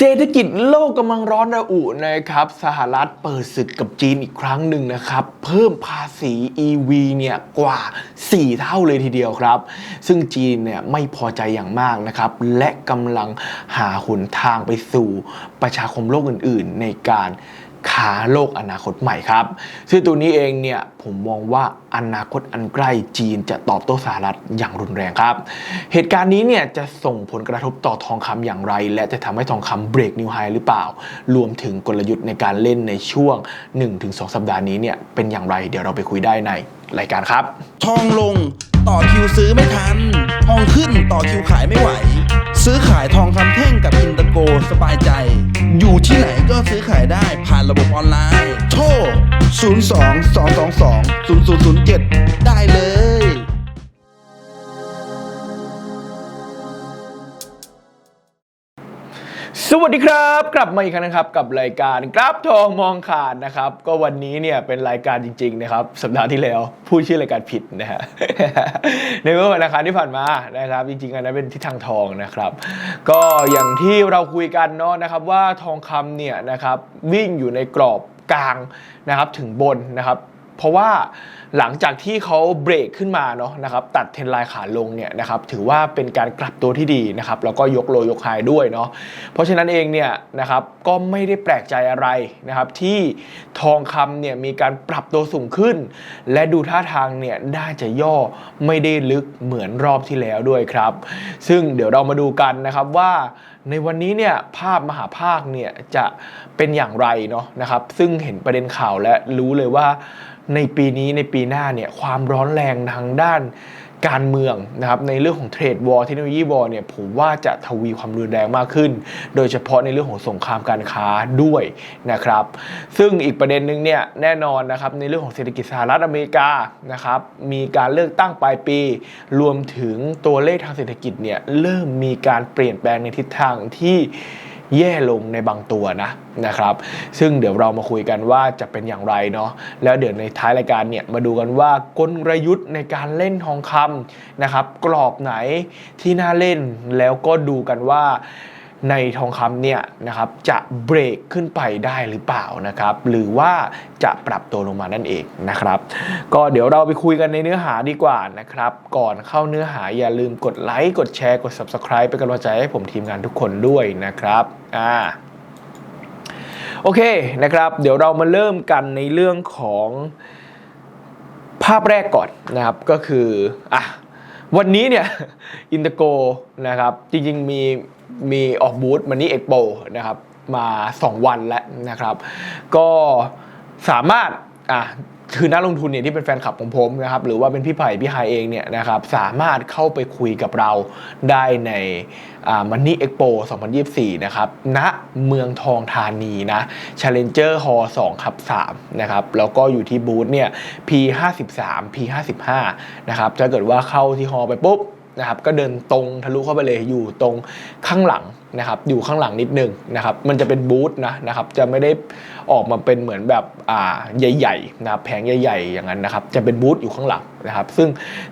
เศรษฐกิจโลกกำลังร้อนระอุนะครับ สหรัฐเปิดศึกกับจีนอีกครั้งหนึ่งนะครับ เพิ่มภาษี EV เนี่ยกว่า 4 เท่าเลยทีเดียวครับ ซึ่งจีนเนี่ยไม่พอใจอย่างมากนะครับ และกำลังหาหนทางไปสู่ประชาคมโลกอื่น ๆ ในการ ค้าโลกอนาคตใหม่ครับ ซึ่งตัวนี้เองเนี่ยผมมองว่าอนาคตอันใกล้จีนจะตอบโต้สหรัฐอย่างรุนแรงครับ เหตุการณ์นี้เนี่ยจะส่งผลกระทบต่อทองคำอย่างไร และจะทำให้ทองคำเบรกนิวไฮหรือเปล่า รวมถึงกลยุทธ์ในการเล่นในช่วง 1-2 สัปดาห์นี้เนี่ยเป็นอย่างไร เดี๋ยวเราไปคุยได้ในรายการครับ ทองลงต่อคิวซื้อไม่ทัน ทองขึ้นต่อคิวขายไม่ไหว ซื้อขายทองคำแท่งกับอินเตโกสบายใจ อยู่ที่ไหนก็ซื้อขายได้ ระบบออนไลน์ โทร 02 222 0007 ได้เลย วัสดีครับ กลับมาอีกครั้งนะครับกับรายการกราฟทองมองขาดนะครับ ก็วันนี้เนี่ยเป็นรายการจริง ๆ นะครับ สัปดาห์ที่แล้วพูดชื่อรายการผิดนะฮะในเมื่อวันอังคารที่ผ่านมานะครับ จริงๆอันนั้นเป็นทิศทางทองนะครับ ก็อย่างที่เราคุยกันเนาะนะครับว่าทองคำเนี่ยนะครับวิ่งอยู่ในกรอบกลางนะครับถึงบนนะครับ เพราะว่า หลังจากที่เขาเบรกขึ้นมาเนาะนะครับตัดเทรนไลน์ขาลงเนี่ยนะครับถือว่าเป็นการกลับตัวที่ดีนะครับแล้วก็ยกโลยกไฮด้วยเนาะเพราะฉะนั้นเองเนี่ยนะครับก็ไม่ได้แปลกใจอะไรนะครับที่ทองคำเนี่ยมีการปรับตัวสูงขึ้น และดูท่าทางเนี่ยน่าจะย่อไม่ได้ลึกเหมือนรอบที่แล้วด้วยครับ ซึ่งเดี๋ยวเรามาดูกันนะครับว่าในวันนี้เนี่ยภาพมหาภาคเนี่ยจะเป็นอย่างไรเนาะนะครับซึ่งเห็นประเด็นข่าวและรู้เลยว่า ในปีนี้ในปีหน้าเนี่ยความร้อนแรงทางด้านการเมืองนะครับในเรื่องของเทรดวอลเทคโนโลยีวอลเนี่ยผมว่าจะทวีความรุนแรงมากขึ้น โดยเฉพาะในเรื่องของสงครามการค้าด้วยนะครับ ซึ่งอีกประเด็นหนึ่งเนี่ยแน่นอนนะครับในเรื่องของเศรษฐกิจสหรัฐอเมริกานะครับมีการเลือกตั้งปลายปี รวมถึงตัวเลขทางเศรษฐกิจเนี่ยเริ่มมีการเปลี่ยนแปลงในทิศทางที่ แย่ลงในบางตัวนะนะครับ ซึ่งเดี๋ยวเรามาคุยกันว่าจะเป็นอย่างไรเนาะแล้วเดี๋ยวในท้ายรายการเนี่ยมาดูกันว่ากลยุทธ์ในการเล่นทองคำนะครับ กรอบไหนที่น่าเล่นแล้วก็ดูกันว่า ในทองคำเนี่ยนะครับจะเบรกขึ้นไปได้หรือเปล่านะครับ หรือว่าจะปรับตัวลงมานั่นเองนะครับ ก็เดี๋ยวเราไปคุยกันในเนื้อหาดีกว่านะครับ ก่อนเข้าเนื้อหาอย่าลืมกดไลค์กดแชร์กด Subscribe เป็นกำลังใจให้ผมทีมงานทุกคนด้วยนะครับอ่าโอเคนะครับ เดี๋ยวเรามาเริ่มกันในเรื่องของภาพแรกก่อนนะครับก็คืออะวันนี้เนี่ยอินเตอร์โกนะครับจริงๆมี มีออกบูธมันนี่เอ็กโปนะครับมา 2 วันแล้วนะครับ ก็สามารถอะคือนักลงทุนเนี่ยที่เป็นแฟนคลับของผมนะครับหรือว่าเป็นพี่ไผ่พี่ไฮเองเนี่ยนะครับสามารถเข้าไปคุยกับเราได้ในมันนี่เอ็กโป2024 นะครับณเมืองทองธานีนะ Challenger Hall 2ครับ3นะครับแล้วก็อยู่ที่บูธเนี่ย P53 P55 นะครับถ้าเกิดว่าเข้าที่ฮอลไปปุ๊บ นะครับก็เดินตรงทะลุเข้าไปเลยอยู่ตรงข้างหลังนะครับอยู่ข้างหลังนิดนึงนะครับมันจะเป็นบูธนะนะครับจะไม่ได้ออกมาเป็นเหมือนแบบอ่าใหญ่ๆนะครับแผงใหญ่ๆอย่างนั้นนะครับจะเป็นบูธอยู่ข้างหลังนะครับซึ่ง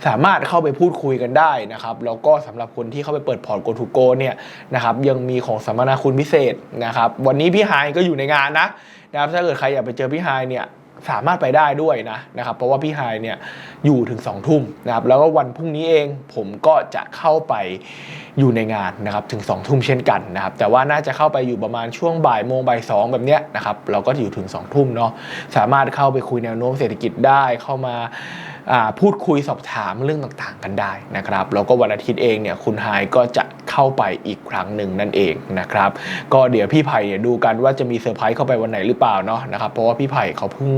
สามารถเข้าไปพูดคุยกันได้นะครับแล้วก็สำหรับคนที่เข้าไปเปิดพอร์ต Go to Go เนี่ยนะครับยังมีของสัมมนาคุณพิเศษนะครับวันนี้พี่ไฮก็อยู่ในงานนะนะครับถ้าเกิดใครอยากไปเจอพี่ไฮเนี่ย สามารถไปได้ด้วยนะนะครับเพราะว่าพี่ไฮเนี่ยอยู่ถึง2องทุ่มนะครับแล้วก็วันพรุ่งนี้เองผมก็จะเข้าไปอยู่ในงานนะครับถึง2องทุ่มเช่นกันนะครับแต่ว่าน่าจะเข้าไปอยู่ประมาณช่วงบ่ายโมงบ่ายสองแบบเนี้ยนะครับเราก็อยู่ถึง2องทุ่มเนาะสามารถเข้าไปคุยแนวโน้มเศรษฐกิจได้เข้ามา พูดคุยสอบถามเรื่องต่างๆ กันได้นะครับแล้วก็วันอาทิตย์เองเนี่ยคุณไฮก็จะเข้าไปอีกครั้งหนึ่งนั่นเองนะครับก็เดี๋ยวพี่ไผ่เนี่ยดูกันว่าจะมีเซอร์ไพรส์เข้าไปวันไหนหรือเปล่าเนาะนะครับเพราะว่าพี่ไผ่เขาเพิ่ง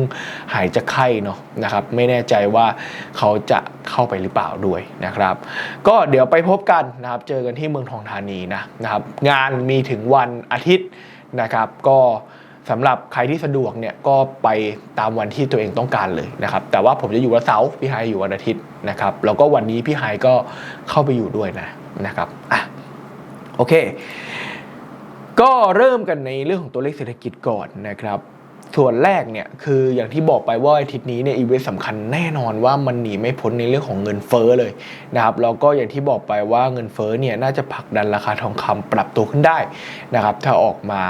หายจากไข้เนาะนะครับไม่แน่ใจว่าเขาจะเข้าไปหรือเปล่าด้วยนะครับ ก็เดี๋ยวไปพบกันนะครับเจอกันที่เมืองทองธานีนะนะครับงานมีถึงวันอาทิตย์นะครับก็ สำหรับใครที่สะดวกเนี่ยก็ไปตามวันที่ตัวเองต้องการเลยนะครับ แต่ว่าผมจะอยู่วันเสาร์พี่ไฮอยู่วันอาทิตย์นะครับ แล้วก็วันนี้พี่ไฮก็เข้าไปอยู่ด้วยนะนะครับอะโอเค ก็เริ่มกันในเรื่องของตัวเลขเศรษฐกิจก่อนนะครับส่วนแรกเนี่ยคืออย่างที่บอกไปว่าอาทิตย์นี้เนี่ยอีเวนต์สำคัญแน่นอนว่ามันหนีไม่พ้นในเรื่องของเงินเฟ้อเลยนะครับแล้วก็อย่างที่บอกไปว่าเงินเฟ้อเนี่ยน่าจะผลักดันราคาทองคำปรับตัวขึ้นได้นะครับถ้าออกมา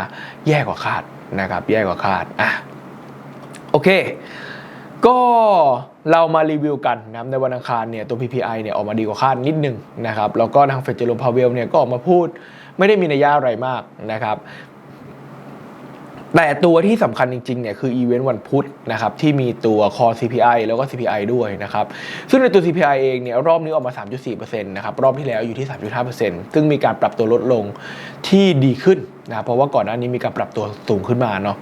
แย่กว่าคาด นะครับแย่กว่าคาดอะโอเค ก็เรามารีวิวกันนะครับในวันอังคารเนี่ยตัว PPI เนี่ยออกมาดีกว่าคาดนิดนึงนะครับแล้วก็ทางเฟดเจอร์พาเวลเนี่ยก็ออกมาพูด ไม่ได้มีนัยยะอะไรมากนะครับ แต่ตัวที่สำคัญจริงๆเนี่ยคืออีเวนต์วันพุธนะครับที่มีตัว Core CPI แล้วก็ CPI ด้วยนะครับซึ่งในตัว CPI เองเนี่ยรอบนี้ออกมา 3.4%นะครับรอบที่แล้วอยู่ที่ 3.5%ซึ่งมีการปรับตัวลดลงที่ดีขึ้นนะเพราะว่าก่อนหน้านี้มีการปรับตัวสูงขึ้นมาเนาะ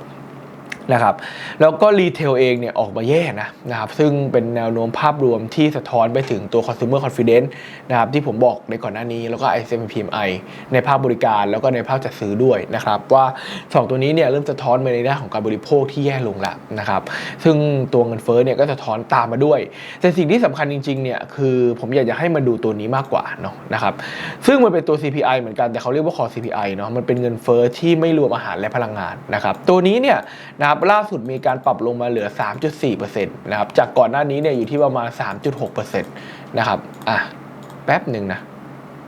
นะครับแล้วก็รีเทลเองเนี่ยออกมาแย่นะนะครับซึ่งเป็นแนวโน้มภาพรวมที่สะท้อนไปถึงตัว consumer confidence นะครับที่ผมบอกในก่อนหน้านี้แล้วก็ ISM PMI ในภาคบริการแล้วก็ในภาคจัดซื้อด้วยนะครับว่าสองตัวนี้เนี่ยเริ่มสะท้อนมาในด้านของการบริโภคที่แย่ลงแล้วนะครับซึ่งตัวเงินเฟ้อเนี่ยก็สะท้อนตามมาด้วย แต่สิ่งที่สำคัญจริงๆเนี่ยคือผมอยากจะให้มาดูตัวนี้มากกว่าเนาะนะครับซึ่งมันเป็นตัว CPI เหมือนกันแต่เขาเรียกว่า core CPI เนาะมันเป็นเงินเฟ้อที่ไม่รวมอาหารและพลังงานนะครับตัวนี้เนี่ยนะครับล่าสุดมีการปรับลงมาเหลือ 3.4%นะครับจากก่อนหน้านี้เนี่ยอยู่ที่ประมาณ 3.6%นะครับอะแป๊บหนึ่งนะ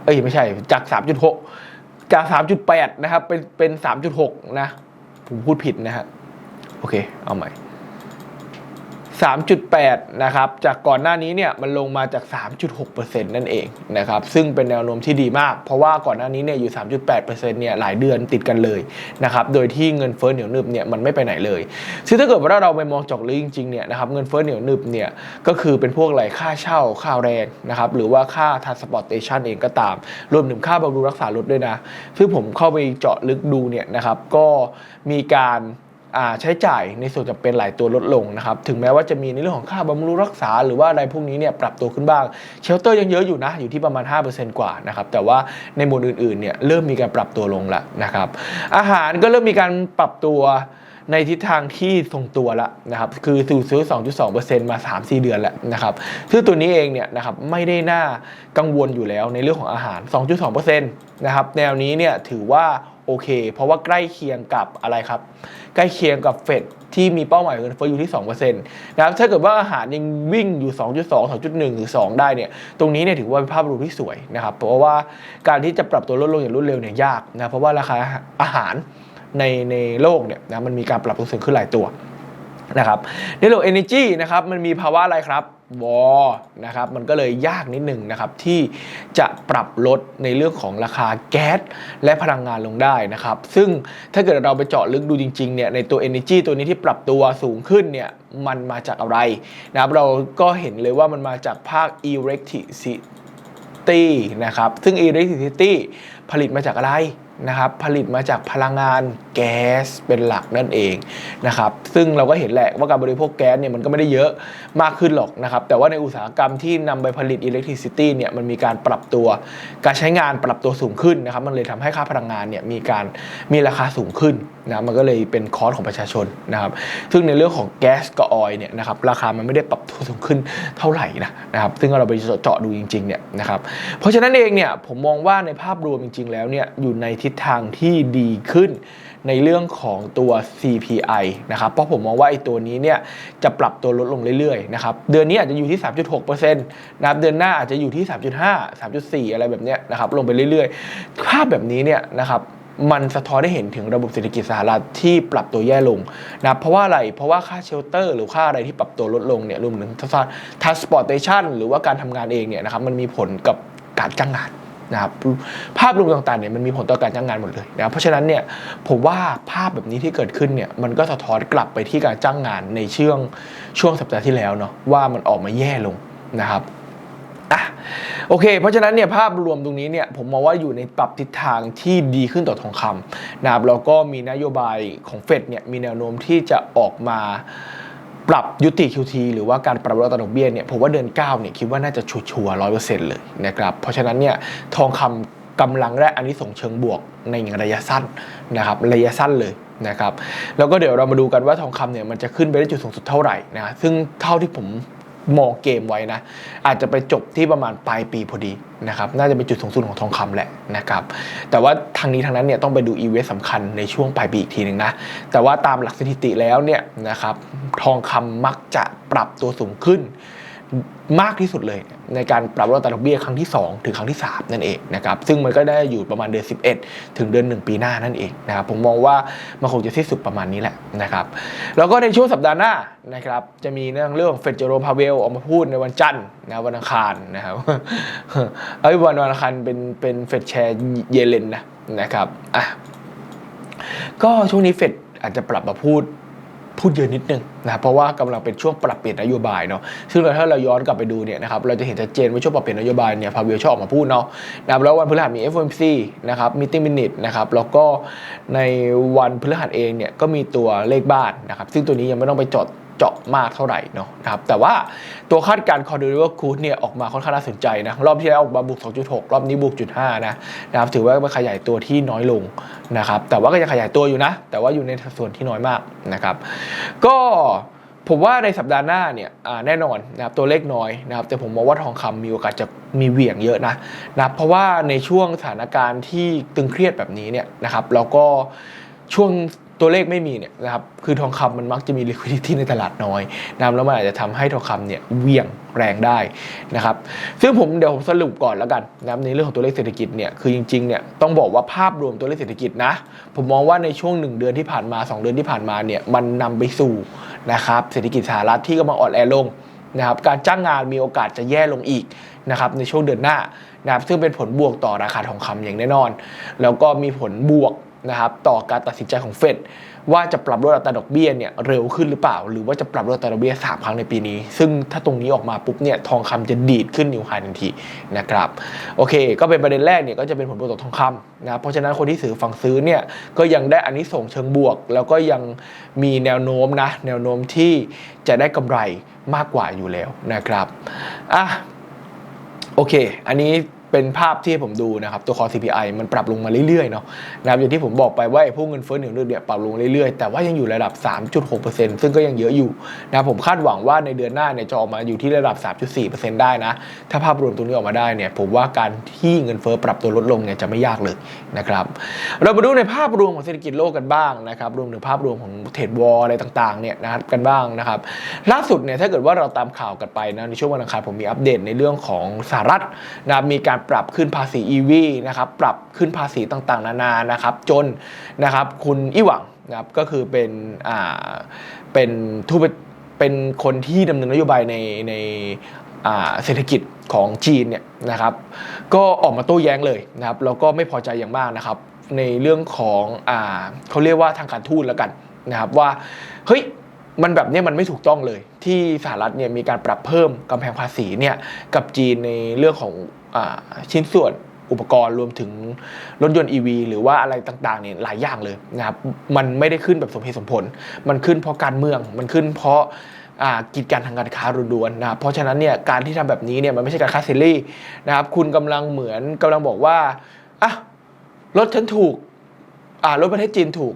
เอ้ยไม่ใช่จาก 3.6 จาก 3.8 นะครับเป็นเป็น 3.6 นะ ผมพูดผิดนะฮะโอเค เอาใหม่ 3.8 นะครับ จากก่อนหน้านี้เนี่ยมันลงมาจาก 3.6%นั่นเองนะครับ ซึ่งเป็นแนวโน้มที่ดีมาก เพราะว่าก่อนหน้านี้เนี่ยอยู่ 3.8%เนี่ยหลายเดือนติดกันเลยนะครับ โดยที่เงินเฟ้อเหนียวหนึบเนี่ยมันไม่ไปไหนเลย ซึ่งถ้าเกิดว่าเราไปมองจอกลึกจริงๆเนี่ยนะครับเงินเฟ้อเหนียวหนึบเนี่ยก็คือเป็นพวกอะไรค่าเช่าค่าแรงนะครับ หรือว่าค่า transportation เองก็ตาม รวมถึงค่าบำรุงรักษารถด้วยนะ ซึ่งผมเข้าไปเจาะลึกดูเนี่ยนะครับ ก็มีการ ใช้จ่ายในส่วนจะเป็นหลายตัวลดลงนะครับถึงแม้ว่าจะมีในเรื่องของค่าบำรุงรักษา หรือว่าอะไรพวกนี้เนี่ยปรับตัวขึ้นบ้างเชลเตอร์ยังเยอะอยู่นะอยู่ที่ประมาณ 5%กว่านะครับแต่ว่าในหมวดอื่นๆเนี่ยเริ่มมีการปรับตัวลงแล้วนะครับอาหารก็เริ่มมีการปรับตัวในทิศทางที่ทรงตัวแล้วนะครับ คือสู่ซื้อ 2.2%มา 3-4 เดือนแล้วนะครับ ซึ่งตัวนี้เองเนี่ยนะครับไม่ได้น่ากังวลอยู่แล้วในเรื่องของอาหาร 2.2%นะครับ แนวนี้เนี่ยถือว่า โอเค เพราะว่าใกล้เคียงกับอะไรครับ ใกล้เคียงกับเฟดที่มีเป้าหมายเงินเฟ้ออยู่ที่2%นะครับถ้าเกิดว่าอาหารยังวิ่งอยู่ 2.2 2.1 หรือ 2 ได้เนี่ยตรงนี้เนี่ยถือว่าเป็นภาพรวมที่สวยนะครับ เพราะว่าการที่จะปรับตัวลดลงอย่างรวดเร็วเนี่ยยากนะเพราะว่าราคาอาหารในในโลกเนี่ยนะมันมีการปรับตัวสูงขึ้นหลายตัวนะครับในเรื่อง energy นะครับมันมีภาวะอะไรครับ วอนะครับมันก็เลยยากนิดหนึ่งนะครับที่จะปรับลดในเรื่องของราคาแก๊สและพลังงานลงได้นะครับซึ่งถ้าเกิดเราไปเจาะลึกดูจริงๆเนี่ยในตัว energy ตัวนี้ที่ปรับตัวสูงขึ้นเนี่ยมันมาจากอะไรนะครับเราก็เห็นเลยว่ามันมาจากภาค electricity นะครับซึ่ง electricity ผลิตมาจากอะไร นะครับผลิตมาจากพลังงานแก๊สเป็นหลักนั่นเองนะครับซึ่งเราก็เห็นแหละว่าการบริโภคแก๊สเนี่ยมันก็ไม่ได้เยอะมากขึ้นหรอกนะครับแต่ว่าในอุตสาหกรรมที่นำไปผลิตอิเล็กทริซิตี้เนี่ยมันมีการปรับตัวการใช้งานปรับตัวสูงขึ้นนะครับมันเลยทำให้ค่าพลังงานเนี่ยมีการมีราคาสูงขึ้น นะมันก็เลยเป็นคอสของประชาชนนะครับ ซึ่งในเรื่องของแก๊สกับออยเนี่ยนะครับราคามันไม่ได้ปรับตัวสูงขึ้นเท่าไหร่นะนะครับ ซึ่งเราไปเจาะดูจริงๆเนี่ยนะครับ เพราะฉะนั้นเองเนี่ยผมมองว่าในภาพรวมจริง ๆ แล้วเนี่ยอยู่ในทิศทางที่ดีขึ้นในเรื่องของตัว CPI นะครับ เพราะผมมองว่าไอ้ตัวนี้เนี่ยจะปรับตัวลดลงเรื่อยๆนะครับ เดือนนี้อาจจะอยู่ที่ 3.6%นะครับ เดือนหน้าอาจจะอยู่ที่ 3.5 3.4 อะไรแบบเนี้ยนะครับ ลงไปเรื่อยๆ ภาพแบบนี้เนี่ยนะครับ มันสะท้อนให้เห็นถึงระบบเศรษฐกิจสหรัฐที่ปรับตัวแย่ลงนะเพราะว่าอะไรเพราะว่าค่าเชลเตอร์ หรือค่าอะไรที่ปรับตัวลดลงเนี่ยรวมถึง transportation หรือว่าการทำงานเองเนี่ยนะครับมันมีผลกับการจ้างงานนะครับภาพรวมต่างๆเนี่ยมันมีผลต่อการจ้างงานหมดเลยนะเพราะฉะนั้นเนี่ยผมว่าภาพแบบนี้ที่เกิดขึ้นเนี่ยมันก็สะท้อนกลับไปที่การจ้างงานในช่วงช่วงสัปดาห์ที่แล้วเนาะว่ามันออกมาแย่ลงนะครับ อะโอเค เพราะฉะนั้นเนี่ยภาพรวมตรงนี้เนี่ยผมมองว่าอยู่ในปรับทิศทางที่ดีขึ้นต่อทองคำนะครับแล้วก็มีนโยบายของเฟดเนี่ยมีแนวโน้มที่จะออกมาปรับยุติ QT หรือว่าการปรับลดอัตราดอกเบี้ยเนี่ยผมว่าเดือน9เนี่ยคิดว่าน่าจะชัวร์ร้อยเปอร์เซ็นต์เลยนะครับเพราะฉะนั้นเนี่ยทองคำกำลังและอันนี้ส่งเชิงบวกในระยะสั้นนะครับระยะสั้นเลยนะครับแล้วก็เดี๋ยวเรามาดูกันว่าทองคำเนี่ยมันจะขึ้นไปได้จุดสูงสุดเท่าไหร่นะซึ่งเท่าที่ผม มองเกมไว้นะ อาจจะไปจบที่ประมาณปลายปีพอดีนะครับน่าจะเป็นจุดสูงสุดของทองคำแหละนะครับแต่ว่าทางนี้ทางนั้นเนี่ยต้องไปดูอีเวนต์สำคัญในช่วงปลายปีอีกทีหนึ่งนะแต่ว่าตามหลักสถิติแล้วเนี่ยนะครับทองคำมักจะปรับตัวสูงขึ้น มากที่สุดเลย ในการปรับลดอัตราดอกเบี้ยครั้งที่ 2 ถึงครั้งที่ 3 นั่นเองนะครับซึ่งมันก็ได้อยู่ประมาณเดือน 11 ถึงเดือน 1 ปีหน้านั่นเองนะครับผมมองว่ามันคงจะสิ้นสุดประมาณนี้แหละนะครับแล้วก็ในช่วงสัปดาห์หน้านะครับจะมีเรื่องเรื่องเฟดเจอโรมพาเวลออกมาพูดในวันจันทร์นะวันอังคารนะครับเอ้ยวันวันอังคารเป็นเป็นเฟดแชร์เยเลนนะนะครับอะก็ช่วงนี้เฟดอาจจะปรับมาพูด พูดเยอะนิดนึงนะครับเพราะว่ากำลังเป็นช่วงปรับเปลี่ยนนโยบายเนาะซึ่งถ้าเราย้อนกลับไปดูเนี่ยนะครับเราจะเห็นชัดเจนว่าช่วงปรับเปลี่ยนนโยบายเนี่ยพาเวลชอบออกมาพูดเนาะนะแล้ววันพฤหัสมี FOMC นะครับมีติมินิทนะครับแล้วก็ในวันพฤหัสเองเนี่ยก็มีตัวเลขบ้านนะครับซึ่งตัวนี้ยังไม่ต้องไปจด เจาะมากเท่าไหร่เนาะนะครับแต่ว่าตัวคาดการณ์ c o r d o r i v e r Crude เนี่ยออกมาค่อนข้างน่าสนใจนะ รอบที่แล้วออกมาบวก 2.6 รอบนี้บวก0.5นะนะครับถือว่าเป็นขยายตัวที่น้อยลงนะครับแต่ว่าก็ยังขยายตัวอยู่นะ แต่ว่าอยู่ในสัดส่วนที่น้อยมากนะครับก็ผมว่าในสัปดาห์หน้าเนี่ยแน่นอนนะครับตัวเลขน้อยนะครับแต่ผมมองว่าทองคำมีโอกาสจะมีเหวี่ยงเยอะนะนะเพราะว่าในช่วงสถานการณ์ที่ตึงเครียดแบบนี้เนี่ยนะครับแล้วก็ช่วง ตัวเลขไม่มีเนี่ยนะครับคือทองคำมันมักจะมี liquidity ในตลาดน้อยนะแล้วมันอาจจะทำให้ทองคำเนี่ยเวี่ยงแรงได้นะครับซึ่งผมเดี๋ยวผมสรุปก่อนแล้วกันนะครับในเรื่องของตัวเลขเศรษฐกิจเนี่ยคือจริงๆเนี่ยต้องบอกว่าภาพรวมตัวเลขเศรษฐกิจนะผมมองว่าในช่วง 1 เดือนที่ผ่านมา 2 เดือนที่ผ่านมาเนี่ยมันนำไปสู่นะครับเศรษฐกิจสหรัฐที่กำลังอ่อนแอลงนะครับการจ้างงานมีโอกาสจะแย่ลงอีกนะครับในช่วงเดือนหน้านะครับซึ่งเป็นผลบวกต่อราคาทองคำอย่างแน่นอน แล้วก็มีผลบวก นะครับต่อการตัดสินใจของเฟดว่าจะปรับลดอัตราดอกเบี้ยเนี่ยเร็วขึ้นหรือเปล่า หรือว่าจะปรับลดอัตราดอกเบี้ยสามครั้งในปีนี้ ซึ่งถ้าตรงนี้ออกมาปุ๊บเนี่ยทองคำจะดีดขึ้นนิวไฮทันทีนะครับโอเค ก็เป็นประเด็นแรกเนี่ยก็จะเป็นผลบวกต่อทองคำนะเพราะฉะนั้นคนที่ซื้อฝั่งซื้อเนี่ยก็ยังได้อันนี้ส่งส์เชิงบวก แล้วก็ยังมีแนวโน้มนะแนวโน้มที่จะได้กำไรมากกว่าอยู่แล้วนะครับอะโอเค อันนี้ เป็นภาพที่ผมดูนะครับ ตัวคอ CPI มันปรับลงมาเรื่อยๆเนาะนะครับอย่างที่ผมบอกไปว่าไอ้พวกเงินเฟ้อเหนือเนื่องเนี่ยปรับลงเรื่อยๆ แต่ว่ายังอยู่ระดับ 3.6%ซึ่งก็ยังเยอะอยู่นะผมคาดหวังว่าในเดือนหน้าเนี่ยจะออกมาอยู่ที่ระดับ 3.4%ได้นะ ถ้าภาพรวมตรงนี้ออกมาได้เนี่ยผมว่าการที่เงินเฟ้อปรับตัวลดลงเนี่ยจะไม่ยากเลยนะครับเรามาดูในภาพรวมของเศรษฐกิจโลกกันบ้างนะครับรวมถึงภาพรวมของเทรดวอลอะไรต่างๆเนี่ยนะครับกันบ้างนะครับล่าสุดเนี่ยถ้าเกิดว่าเราตามข่าวกันไปนะในช่วงวันอังคารผมมีอัปเดตในเรื่องของสหรัฐนะครับมีการปรับขึ้นภาษี EV นะครับปรับขึ้นภาษีต่างๆ นานานะครับจนนะครับคุณอีหวังนะครับก็คือเป็นอ่าเป็นทูตเป็นคนที่ดำเนินนโยบายในในอ่าเศรษฐกิจของจีนเนี่ยนะครับก็ออกมาโต้แย้งเลยนะครับแล้วก็ไม่พอใจอย่างมากนะครับ ในเรื่องของอ่าเขาเรียกว่าทางการทูตแล้วกันนะครับว่าเฮ้ยมันแบบนี้มันไม่ถูกต้องเลย ที่สหรัฐเนี่ยมีการปรับเพิ่มกำแพงภาษีเนี่ยกับจีนในเรื่องของ ชิ้นส่วนอุปกรณ์รวมถึงรถยนต์ EV หรือว่าอะไรต่างๆเนี่ยหลายอย่างเลยนะครับมันไม่ได้ขึ้นแบบสมเหตุสมผล มันขึ้นเพราะการเมืองมันขึ้นเพราะกิจการทางการค้าล้วนๆนะเพราะฉะนั้นเนี่ยการที่ทำแบบนี้เนี่ยมันไม่ใช่การค้าเสรีนะครับคุณกำลังเหมือนกำลังบอกว่าอะรถฉันถูกอ่ารถประเทศจีนถูก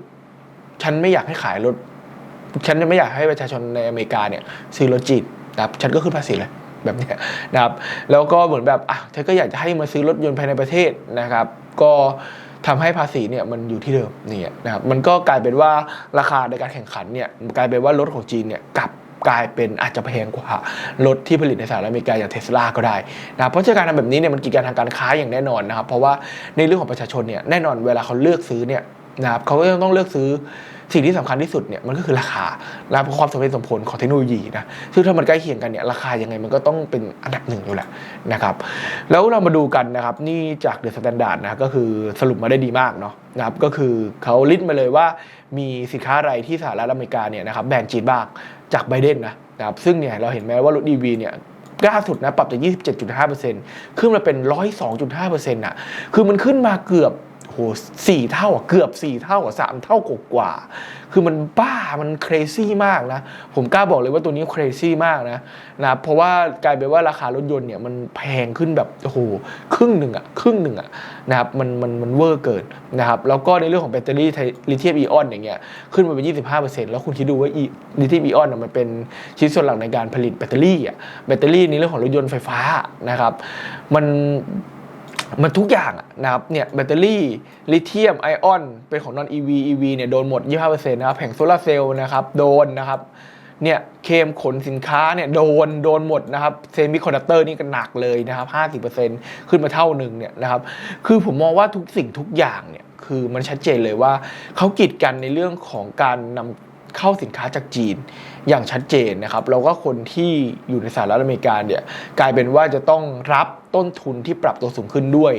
ฉันไม่อยากให้ขายรถ ฉันจะไม่อยากให้ประชาชนในอเมริกาเนี่ยซื้อรถจีนนะครับฉันก็ขึ้นภาษีเลย แบบเนี้ยนะครับแล้วก็เหมือนแบบอะฉันก็อยากจะให้มาซื้อรถยนต์ภายในประเทศนะครับ ก็ทำให้ภาษีเนี่ยมันอยู่ที่เดิมนี่นะครับมันก็กลายเป็นว่าราคาในการแข่งขันเนี่ยกลายเป็นว่ารถของจีนเนี่ยกลับกลายเป็นอาจจะแพงกว่ารถที่ผลิตในสหรัฐอเมริกาอย่างเทสลาก็ได้นะเพราะฉะนั้นการทำแบบนี้เนี่ยมันกีดกันทางการค้าอย่างแน่นอนนะครับ เพราะว่าในเรื่องของประชาชนเนี่ยแน่นอนเวลาเขาเลือกซื้อเนี่ยนะครับเขาก็ต้องเลือกซื้อ สิ่งที่สำคัญที่สุดเนี่ยมันก็คือราคาและความสมเหตุสมผลของเทคโนโลยีนะซึ่งถ้ามันใกล้เคียงกันเนี่ยราคายังไงมันก็ต้องเป็นอันดับหนึ่งอยู่แหละนะครับแล้วเรามาดูกันนะครับนี่จากเดอะสแตนดาร์ดนะก็คือสรุปมาได้ดีมากเนาะนะครับก็คือเขาลิสต์มาเลยว่ามีสินค้าอะไรที่สหรัฐอเมริกาเนี่ยนะครับแบนจีนบ้างจากไบเดนนะนะครับซึ่งเนี่ยเราเห็นไหมว่ารถ EV เนี่ยล่าสุดนะปรับจาก 27.5%ขึ้นมาเป็น 102.5%น่ะคือมันขึ้นมาเกือบ โหสี่เท่าอะเกือบสี่เท่าอะสามเท่ากว่า คือมันบ้ามัน crazy มากนะ ผมกล้าบอกเลยว่าตัวนี้ crazy มากนะนะเพราะว่ากลายเป็นว่าราคารถยนต์เนี่ยมันแพงขึ้นแบบโอ้โหครึ่งหนึ่งอะครึ่งหนึ่งอะนะครับมันมันมันเวอร์เกินนะครับแล้วก็ในเรื่องของแบตเตอรี่ลิเธียมอีออนอย่างเงี้ยขึ้นมาเป็น 25%แล้วคุณคิดดูว่าลิเธียมอีออนอะมันเป็นชิ้นส่วนหลักในการผลิตแบตเตอรี่อะแบตเตอรี่ในเรื่องของรถยนต์ไฟฟ้านะครับมัน มันทุกอย่างนะครับเนี่ยแบตเตอรี่ลิเธียมไอออนเป็นของนอน EV EV เนี่ยโดนหมด 25%นะครับแผงโซลาร์เซลล์นะครับโดนนะครับเนี่ยเคมขนสินค้าเนี่ยโดนโดนหมดนะครับเซมิคอนดักเตอร์นี่ก็หนักเลยนะครับ 50%ขึ้นมาเท่าหนึ่งเนี่ยนะครับคือผมมองว่าทุกสิ่งทุกอย่างเนี่ยคือมันชัดเจนเลยว่าเขากีดกันในเรื่องของการนำเข้าสินค้าจากจีน อย่างชัดเจนนะครับแล้วก็คนที่อยู่ในสหรัฐอเมริกาเนี่ยกลายเป็นว่าจะต้องรับต้นทุนที่ปรับตัวสูงขึ้นด้วย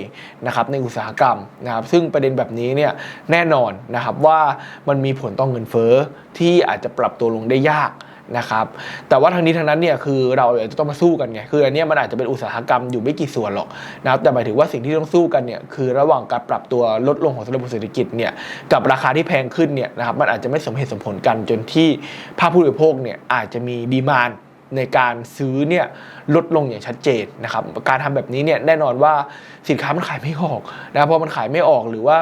นะครับในอุตสาหกรรมนะครับซึ่งประเด็นแบบนี้เนี่ยแน่นอนนะครับว่ามันมีผลต่อเงินเฟ้อที่อาจจะปรับตัวลงได้ยาก นะครับแต่ว่าทางนี้ทางนั้นเนี่ยคือเราจะต้องมาสู้กันไงคืออันนี้มันอาจจะเป็นอุตสาหกรรมอยู่ไม่กี่ส่วนหรอกนะครับแต่หมายถึงว่าสิ่งที่ต้องสู้กันเนี่ยคือระหว่างการปรับตัวลดลงของสระบบเศรษฐกิจเนี่ยกับราคาที่แพงขึ้นเนี่ยนะครับมันอาจจะไม่สมเหตุสมผลกันจนที่ภาคผู้บริโภคเนี่ยอาจจะมีดีมานในการซื้อเนี่ยลดลงอย่างชัดเจนนะครับการทำแบบนี้เนี่ยแน่นอนว่าสินค้ามันขายไม่ออกนะเพราะมันขายไม่ออกหรือว่า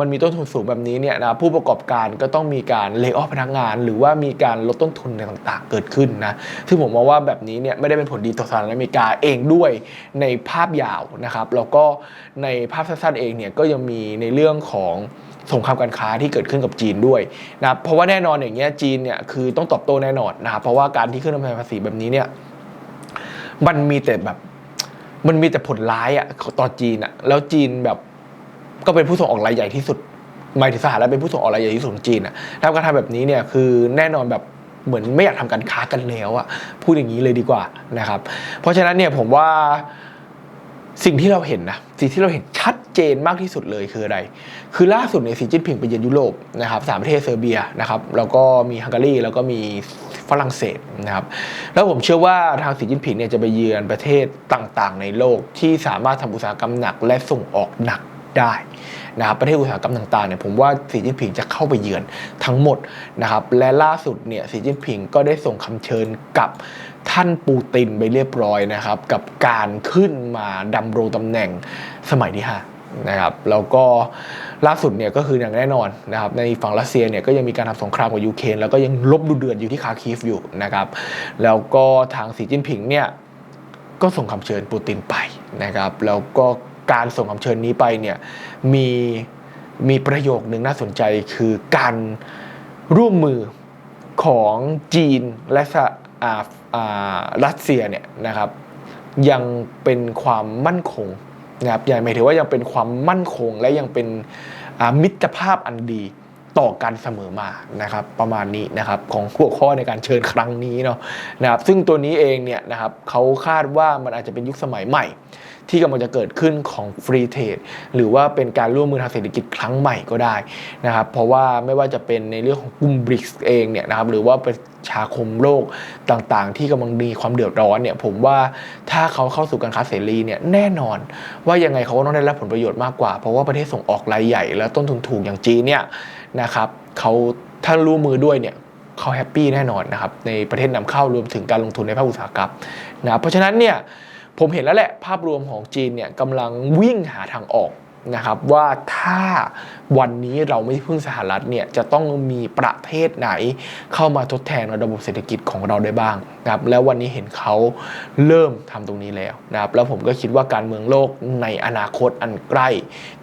มันมีต้นทุนสูงแบบนี้เนี่ยนะผู้ประกอบการก็ต้องมีการเลิกออฟพนักงาน หรือว่ามีการลดต้นทุนต่างๆ เกิดขึ้นนะซึ่งผมมองว่าแบบนี้เนี่ยไม่ได้เป็นผลดีต่อสหรัฐอเมริกาเองด้วยในภาพยาวนะครับแล้วก็ในภาพสั้นๆเองเนี่ยก็ยังมีในเรื่องของสงครามการค้าที่เกิดขึ้นกับจีนด้วยนะเพราะว่าแน่นอนอย่างเงี้ยจีนเนี่ยคือต้องตอบโต้แน่นอนนะครับเพราะว่าการที่ขึ้นภาษีแบบนี้เนี่ยมันมีแต่แบบมันมีแต่ผลร้ายอะ่ะต่อจีนอะ่ะแล้วจีนแบบ ก็เป็นผู้ส่งออกรายใหญ่ที่สุดหมายถึงสหรัฐเป็นผู้ส่งออกรายใหญ่ที่สุดของจีนอะ่ะแล้วการทำแบบนี้เนี่ยคือแน่นอนแบบเหมือนไม่อยากทำการค้ากันแล้วอะ่ะพูดอย่างนี้เลยดีกว่านะครับ เพราะฉะนั้นเนี่ยผมว่าสิ่งที่เราเห็นนะสิ่งที่เราเห็นชัดเจนมากที่สุดเลยคืออะไร คือล่าสุดในยสีจิ้นผิงไปเยือนยุโรปนะครับสามประเทศเซอร์เบียนะครับแล้วก็มีฮังการีแล้วก็มีฝรั่งเศสนะครับแล้วผมเชื่อว่าทางสีจิ้นผิงเนี่ยจะไปเยือนประเทศต่างๆ ในโลกที่สามารถทำอุตสาหกรรมหนักและส่งออกหนัก ได้นะครับประเทศอุตสาหกรรมต่างๆเนี่ยผมว่าสีจิ้นผิงจะเข้าไปเยือนทั้งหมดนะครับและล่าสุดเนี่ยสีจิ้นผิงก็ได้ส่งคำเชิญกับท่านปูตินไปเรียบร้อยนะครับ กับการขึ้นมาดำรงตำแหน่งสมัยที่5นะครับแล้วก็ล่าสุดเนี่ยก็คืออย่างแน่นอนนะครับในฝั่งรัสเซียเนี่ยก็ยังมีการทำสงครามกับยูเครนแล้วก็ยังลบดูเดือดอยู่ที่คาคีฟอยู่นะครับแล้วก็ทางสีจิ้นผิงเนี่ยก็ส่งคำเชิญปูตินไปนะครับแล้วก็ การส่งคำเชิญนี้ไปเนี่ยมีมีประโยคนึงน่าสนใจคือการร่วมมือของจีนและสรัสเซียเนี่ยนะครับยังเป็นความมั่นคงนะครับย่างหมายถึงว่ายังเป็นความมั่นคงและยังเป็นมิตรภาพอันดีต่อกันเสมอมานะครับประมาณนี้นะครับของหัวข้อในการเชิญครั้งนี้เนาะนะครับซึ่งตัวนี้เองเนี่ยนะครับเขาคาดว่ามันอาจจะเป็นยุคสมัยใหม่ ที่กำลังจะเกิดขึ้นของฟรีเทรดหรือว่าเป็นการร่วมมือทางเศรษฐกิจครั้งใหม่ก็ได้นะครับเพราะว่าไม่ว่าจะเป็นในเรื่องของกลุ่มบริกเองเนี่ยนะครับหรือว่าประชาคมโลกต่างๆ ที่กำลังมีความเดือดร้อนเนี่ยผมว่าถ้าเขาเข้าสู่การค้าเสรีเนี่ยแน่นอน ว่ายังไงเขาก็ต้องได้รับผลประโยชน์มากกว่า เพราะว่าประเทศส่งออกรายใหญ่ แล้วต้นทุนถูกอย่างจีนเนี่ยนะครับเขาถ้าร่วมมือด้วยเนี่ยเขาแฮปปี้แน่นอนนะครับในประเทศนำเข้ารวมถึงการลงทุนในภาคอุตสาหกรรมนะเพราะฉะนั้นเนี่ย ผมเห็นแล้วแหละ ภาพรวมของจีนเนี่ยกำลังวิ่งหาทางออกนะครับว่าถ้าวันนี้เราไม่พึ่งสหรัฐเนี่ยจะต้องมีประเทศไหนเข้ามาทดแทนระบบเศรษฐกิจของเราได้บ้างนะครับแล้ววันนี้เห็นเขาเริ่มทำตรงนี้แล้วนะครับแล้วผมก็คิดว่าการเมืองโลกในอนาคตอันใกล้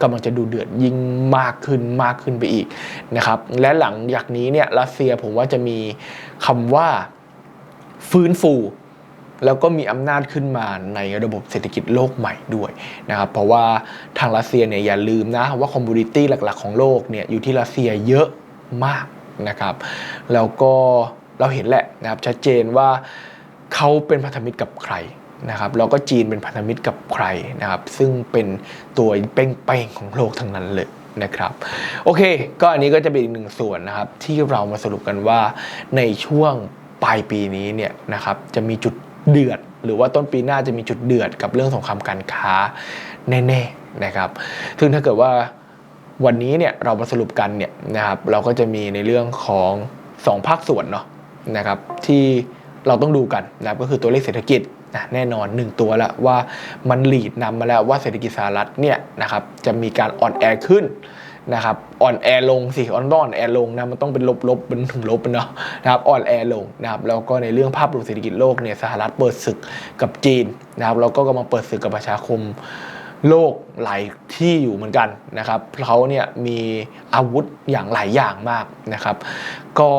กำลังจะดูเดือดยิ่งมากขึ้นมากขึ้นไปอีกนะครับและหลังจากนี้เนี่ยรัสเซียผมว่าจะมีคำว่าฟื้นฟู แล้วก็มีอำนาจขึ้นมาในระบบเศรษฐกิจโลกใหม่ด้วยนะครับเพราะว่าทางรัสเซียเนี่ยอย่าลืมนะว่าคอมมูนิตี้หลักๆของโลกเนี่ยอยู่ที่รัสเซียเยอะมากนะครับแล้วก็เราเห็นแหละนะครับชัดเจนว่าเขาเป็นพันธมิตรกับใครนะครับแล้วก็จีนเป็นพันธมิตรกับใครนะครับ ซึ่งเป็นตัวเป้งๆของโลกทั้งนั้นเลยนะครับ โอเค ก็อันนี้ก็จะเป็นอีกหนึ่งส่วนนะครับ ที่เรามาสรุปกันว่าในช่วงปลายปีนี้เนี่ยนะครับจะมีจุด เดือด หรือว่าต้นปีหน้าจะมีจุดเดือดกับเรื่องสงครามการค้าแน่ๆนะครับ ซึ่งถ้าเกิดว่าวันนี้เนี่ยเรามาสรุปกันเนี่ยนะครับเราก็จะมีในเรื่องของ 2 ภาคส่วนเนาะนะครับที่เราต้องดูกันนะก็คือตัวเลขเศรษฐกิจนะแน่นอน 1 ตัวละว่ามันหลีดนำมาแล้วว่าเศรษฐกิจสหรัฐเนี่ยนะครับจะมีการอ่อนแอขึ้น นะครับอ่อนแอลงสิอ่อนต้องอ่อนแอลงนะมันต้องเป็นลบลบเป็นถึงลบเนาะนะครับอ่อนแอลงนะครับแล้วก็ในเรื่องภาพรวมเศรษฐกิจโลกเนี่ยสหรัฐเปิดศึกกับจีนนะครับแล้วก็กำลังเปิดศึกกับประชาคมโลกหลายที่อยู่เหมือนกันนะครับเขาเนี่ยมีอาวุธอย่างหลายอย่างมากนะครับ ก็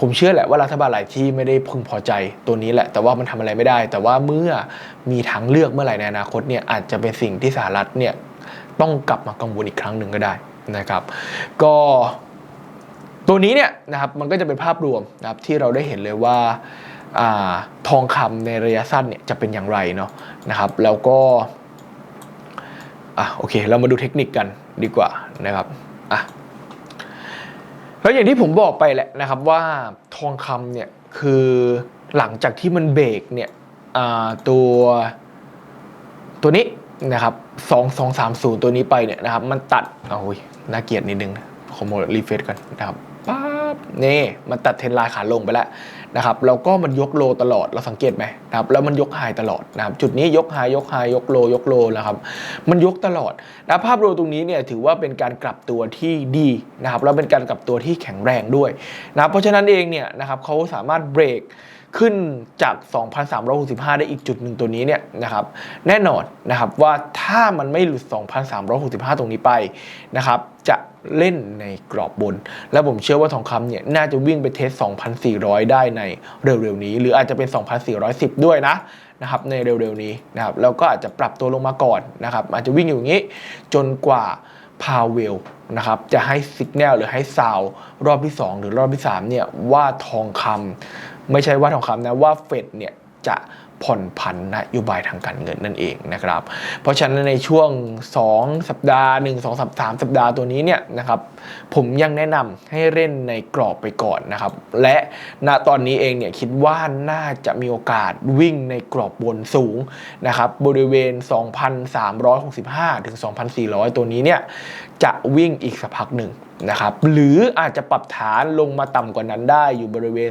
ผมเชื่อแหละว่ารัฐบาลหลายที่ไม่ได้พึงพอใจตัวนี้แหละ แต่ว่ามันทำอะไรไม่ได้ แต่ว่าเมื่อมีทางเลือกเมื่อไหร่ในอนาคตเนี่ยอาจจะเป็นสิ่งที่สหรัฐเนี่ยต้องกลับมากังวลอีกครั้งหนึ่งก็ได้ นะครับก็ตัวนี้เนี่ยนะครับมันก็จะเป็นภาพรวมนะครับที่เราได้เห็นเลยว่าอทองคำในระยะสั้นเนี่ยจะเป็นอย่างไรเนาะนะครับแล้วก็อะโอเค เรามาดูเทคนิคกันดีกว่านะครับอะแล้วอย่างที่ผมบอกไปแหละนะครับว่าทองคำเนี่ยคือหลังจากที่มันเบรกเนี่ยตัวตัวนี้นะครับสองสองสามศูนย์ตัวนี้ไปเนี่ยนะครับมันตัดเอาอุ้ย น่าเกลียดนิดนึงขอโมดรีเฟรชกันนะครับ บนี่มันตัดเทรนไลน์ขาลงไปแล้วนะครับแล้วก็มันยกโลตลอดเราสังเกตไหมนะครับแล้วมันยกไฮตลอดนะครับจุดนี้ยกไฮยกไฮยกโลยกโลนะครับมันยกตลอดนะภาพรวมตรงนี้เนี่ยถือว่าเป็นการกลับตัวที่ดีนะครับแล้วเป็นการกลับตัวที่แข็งแรงด้วยนะเพราะฉะนั้นเองเนี่ยนะครับเขาสามารถเบรกขึ้นจาก 2,365 ได้อีกจุดหนึ่งตัวนี้เนี่ยนะครับแน่นอนนะครับว่าถ้ามันไม่หลุด 2,365 ตรงนี้ไปนะครับจะ เล่นในกรอบบน แล้วผมเชื่อว่าทองคำเนี่ยน่าจะวิ่งไปเทส 2,400 ได้ในเร็วๆนี้ หรืออาจจะเป็น 2,410 ด้วยนะนะครับในเร็วๆนี้นะครับแล้วก็อาจจะปรับตัวลงมาก่อนนะครับอาจจะวิ่งอยู่อย่างนี้จนกว่าพาวเวลนะครับจะให้สัญญาณหรือให้ซาวรอบที่ 2 หรือรอบที่3เนี่ยว่าทองคำไม่ใช่ว่าทองคำนะว่าเฟดเนี่ยจะ ผ่อนผันนโยบายทางการเงินนั่นเองนะครับ เพราะฉะนั้นในช่วง 2 สัปดาห์ 1 2สัปดาห์สัปดาห์ตัวนี้เนี่ยนะครับผมยังแนะนำให้เล่นในกรอบไปก่อนนะครับ และณตอนนี้เองเนี่ยคิดว่าน่าจะมีโอกาสวิ่งในกรอบบนสูงนะครับบริเวณ 2,365 ถึง 2,400 ตัวนี้เนี่ยจะวิ่งอีกสักพักหนึ่ง นะครับหรืออาจจะปรับฐานลงมาต่ำกว่านั้นได้อยู่บริเวณ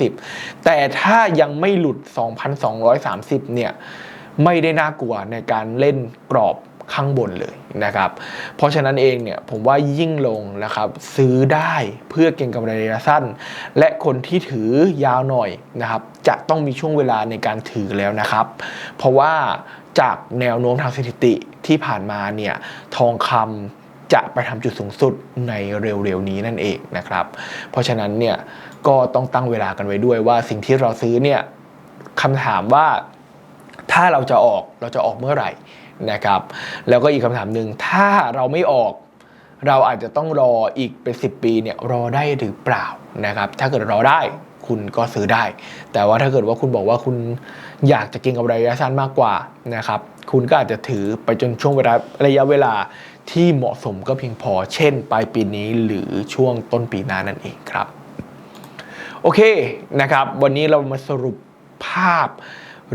2,350 แต่ถ้ายังไม่หลุด 2,230 เนี่ยไม่ได้น่ากลัวในการเล่นกรอบข้างบนเลยนะครับ เพราะฉะนั้นเองเนี่ยผมว่ายิ่งลงนะครับซื้อได้เพื่อเก็งกำไรระยะสั้น และคนที่ถือยาวหน่อยนะครับ จะต้องมีช่วงเวลาในการถือแล้วนะครับ เพราะว่าจากแนวโน้มทางสถิติที่ผ่านมาเนี่ยทองคำ จะไปทำจุดสูงสุดในเร็วๆนี้นั่นเองนะครับ เพราะฉะนั้นเนี่ยก็ต้องตั้งเวลากันไว้ด้วยว่าสิ่งที่เราซื้อเนี่ยคำถามว่าถ้าเราจะออกเราจะออกเมื่อไหร่นะครับ แล้วก็อีกคำถามหนึ่งถ้าเราไม่ออกเราอาจจะต้องรออีกเป็น 10 ปีเนี่ยรอได้หรือเปล่านะครับ ถ้าเกิดรอได้คุณก็ซื้อได้ แต่ว่าถ้าเกิดว่าคุณบอกว่าคุณอยากจะเก็งกำไรระยะสั้นมากกว่านะครับ คุณก็อาจจะถือไปจนช่วงเวลาระยะเวลา ที่เหมาะสมก็เพียงพอ เช่น ปลายปีนี้หรือช่วงต้นปีหน้านั่นเองครับ โอเคนะครับ วันนี้เรามาสรุปภาพ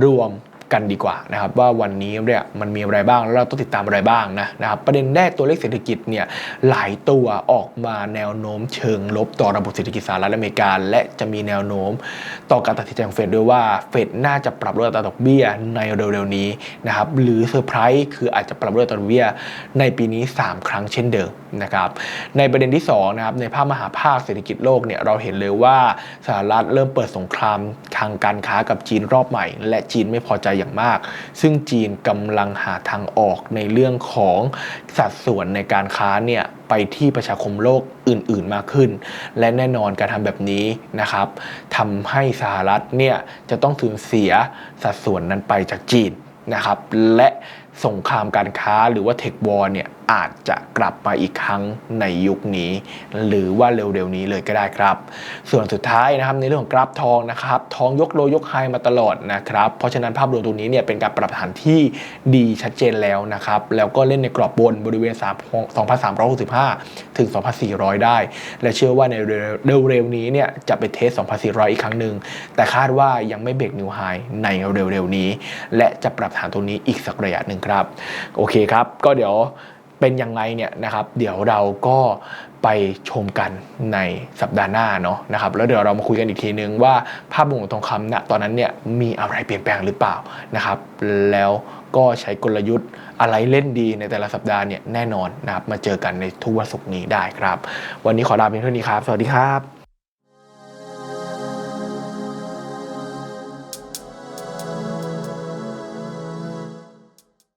รวม กันดีกว่านะครับว่าวันนี้เนี่ยมันมีอะไรบ้างแล้วเราต้องติดตามอะไรบ้างนะนะครับประเด็นแรกตัวเลขเศรษฐกิจเนี่ยหลายตัวออกมาแนวโน้มเชิงลบต่อระบบเศรษฐกิจสหรัฐอเมริกา และจะมีแนวโน้ม ต่อการตัดสินใจของเฟดด้วยว่าเฟดน่าจะปรับลดอัตราดอกเบี้ยในเร็วๆนี้นะครับหรือเซอร์ไพรส์คืออาจจะปรับลดอัตราดอกเบี้ยในปีนี้ 3 ครั้งเช่นเดิมนะครับในประเด็นที่2นะครับในภาพมหาภาคเศรษฐกิจโลกเนี่ยเราเห็นเลยว่าสหรัฐเริ่มเปิดสงครามทางการค้ากับจีนรอบใหม่ และจีนไม่พอใจอย่างมาก ซึ่งจีนกำลังหาทางออกในเรื่องของสัดส่วนในการค้าเนี่ยไปที่ประชาคมโลกอื่น ๆ มากขึ้น และแน่นอนการทำแบบนี้นะครับทำให้สหรัฐเนี่ยจะต้องสูญเสียสัดส่วนนั้นไปจากจีนนะครับ และสงครามการค้าหรือว่าเทควอร์เนี่ยอาจจะกลับมาอีกครั้งในยุคนี้ หรือว่าเร็วๆนี้เลยก็ได้ครับ ส่วนสุดท้ายนะครับในเรื่องของกราฟทองนะครับทองยกโลยกไฮมาตลอดนะครับเพราะฉะนั้นภาพรวมตรงนี้เนี่ยเป็นการปรับฐานที่ดีชัดเจนแล้วนะครับแล้วก็เล่นในกรอบบนบริเวณ3 2,365 ถึง 2,400 ได้ และเชื่อว่าในเร็วๆนี้เนี่ยจะไปเทส 2,400 อีกครั้งหนึ่งแต่คาดว่ายังไม่เบรกนิวไฮในเร็วๆนี้ และจะปรับฐานตรงนี้อีกสักระยะหนึ่งครับโอเคครับ ก็เดี๋ยว เป็นอย่างไรเนี่ยนะครับเดี๋ยวเราก็ไปชมกันในสัปดาห์หน้าเนาะนะครับแล้วเดี๋ยวเรามาคุยกันอีกทีนึงว่าภาพรวมของทองคำณตอนนั้นเนี่ยมีอะไรเปลี่ยนแปลงหรือเปล่านะครับแล้วก็ใช้กลยุทธ์อะไรเล่นดีในแต่ละสัปดาห์เนี่ยแน่นอนนะครับมาเจอกันในทุกวันศุกร์นี้ได้ครับ วันนี้ขอลาเพียงเท่านี้ครับ สวัสดีครับ